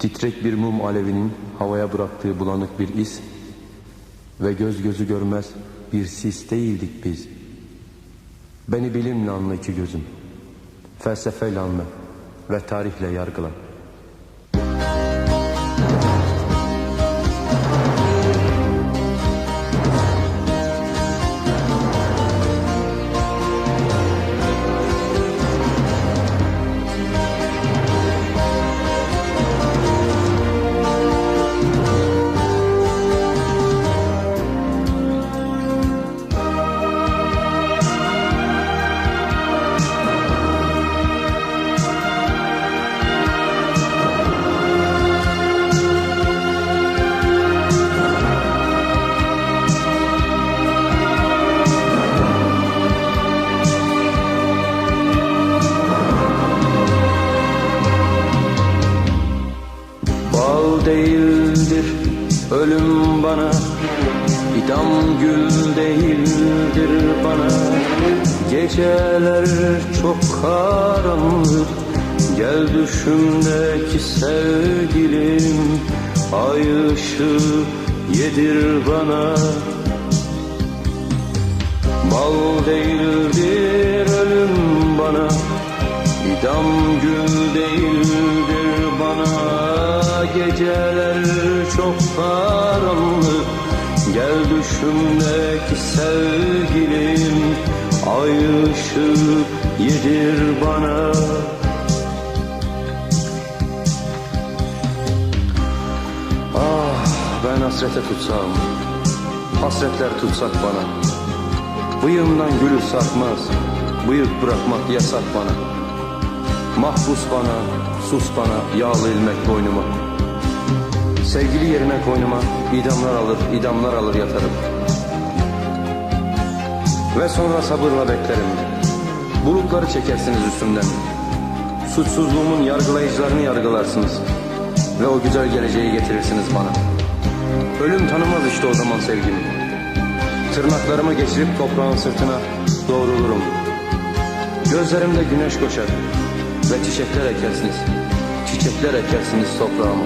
Titrek bir mum alevinin havaya bıraktığı bulanık bir iz ve göz gözü görmez bir sis değildik biz. Beni bilimle anla iki gözüm, felsefeyle anla ve tarihle yargıla. Ölüm bana İdam gül değildir bana. Geceler çok karanlık Gel düşümdeki sevgilim. Ay ışığı yedir bana. Bal değildir ölüm bana İdam gül değildir bana. Geceler karanlık. Gel düşümdeki sevgilim Ay ışığı yedir bana. Ah ben hasrete tutsam Hasretler tutsak bana. Bıyığımdan gülü sarkmaz Bıyık bırakmak yasak bana. Mahpus bana, sus bana Yağlı ilmek boynuma Sevgili yerine koynuma idamlar alır, idamlar alır yatarım Ve sonra sabırla beklerim Bulutları çekersiniz üstümden Suçsuzluğumun yargılayıcılarını yargılarsınız Ve o güzel geleceği getirirsiniz bana Ölüm tanımaz işte o zaman sevgimi Tırnaklarımı geçirip toprağın sırtına doğrulurum. Gözlerimde güneş koşar ve çiçekler ekersiniz. Çiçekler ekersiniz toprağıma.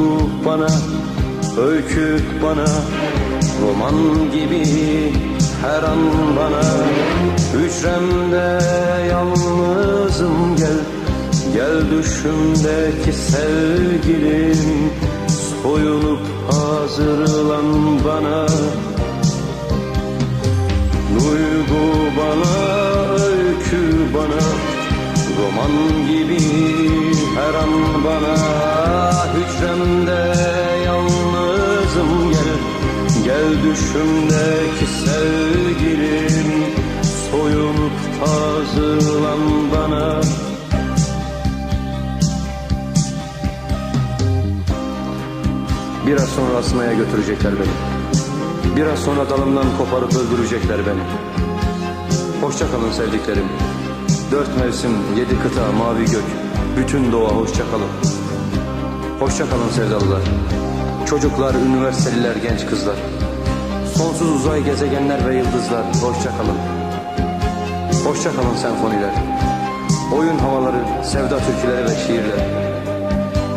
Duygu bana, öykü bana Roman gibi her an bana. Hücremde yalnızım gel Gel düşümdeki sevgilim. Soyunup hazırlan bana. Duygu bana, öykü bana Roman gibi her an bana Hücremde yalnızım gel. Gel düşümdeki sevgilim Soyunup hazırlan bana. Biraz sonra asmaya götürecekler beni. Biraz sonra dalımdan koparıp öldürecekler beni. Hoşça kalın sevdiklerim. Dört mevsim, yedi kıta, mavi gök. Bütün doğa hoşça kalın Hoşça kalın sevdalılar. Çocuklar, üniversiteliler, genç kızlar. Sonsuz uzay gezegenler ve yıldızlar. Hoşça kalın. Hoşça kalın senfoniler. Oyun havaları, sevda türküleri ve şiirler.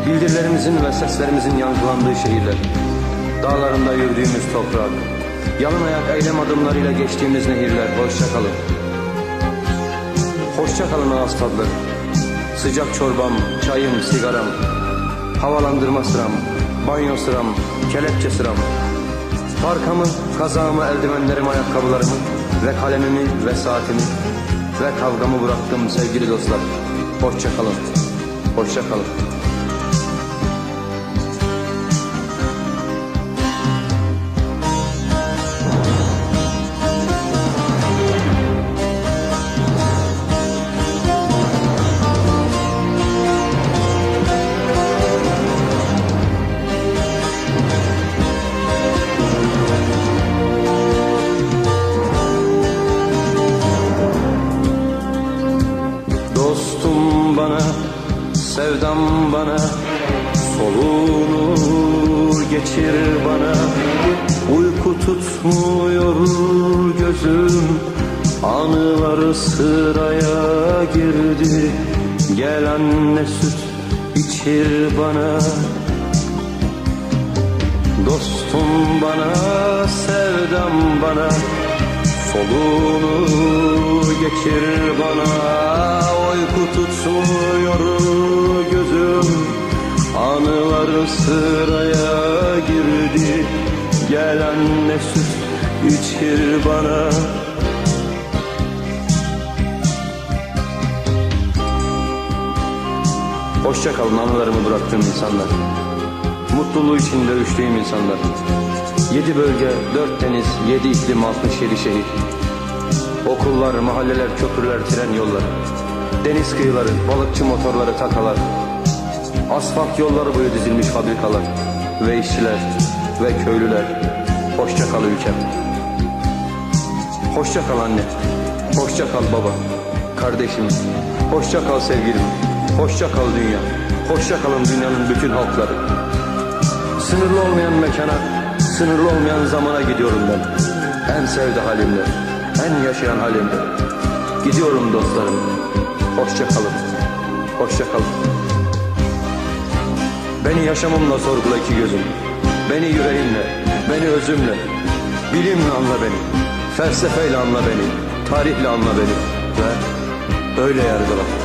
Bildirilerimizin ve seslerimizin yankılandığı şehirler. Dağlarında yürüdüğümüz toprak. Yalın ayak eylem adımlarıyla geçtiğimiz nehirler. Hoşça kalın. Hoşça kalın ağız tadları. Sıcak çorbam, çayım, sigaram Havalandırma sıram, banyo sıram, kelepçe sıram. Parkamı, kazağımı, eldivenlerimi, ayakkabılarımı Ve kalemimi ve saatimi Ve kavgamı bıraktım sevgili dostlar. Hoşça sevdam bana Soluğunu geçir bana. Uyku tutmuyor gözüm Anıları sıraya girdi. Gel anne süt içir bana. Dostum bana, sevdam bana Soluğunu geçir bana. Uyku tutmuyor sıraya girdi. Gel anne süt içir bana. Hoşça kalın anılarımı bıraktığım insanlar. Mutluluğu içinde üçlüğüm insanlar. Yedi bölge, dört deniz, yedi iklim, altmış yedi şehir. Okullar, mahalleler, köprüler, tren yolları. Deniz kıyıları, balıkçı motorları, takalar Asfalt yolları boyu dizilmiş fabrikalar Ve işçiler ve köylüler. Hoşça kal ülkem. Hoşça kal anne. Hoşça kal baba. Kardeşim. Hoşça kal sevgilim. Hoşça kal dünya. Hoşça kalın dünyanın bütün halkları. Sınırlı olmayan mekana Sınırlı olmayan zamana gidiyorum ben. En sevdi halimle En yaşayan halimle. Gidiyorum dostlarım. Hoşça kalın. Hoşça kalın Beni yaşamımla sorgula iki gözüm. Beni yüreğimle Beni özümle. Bilimle anla beni. Felsefeyle anla beni. Tarihle anla beni. Ve öyle yargıla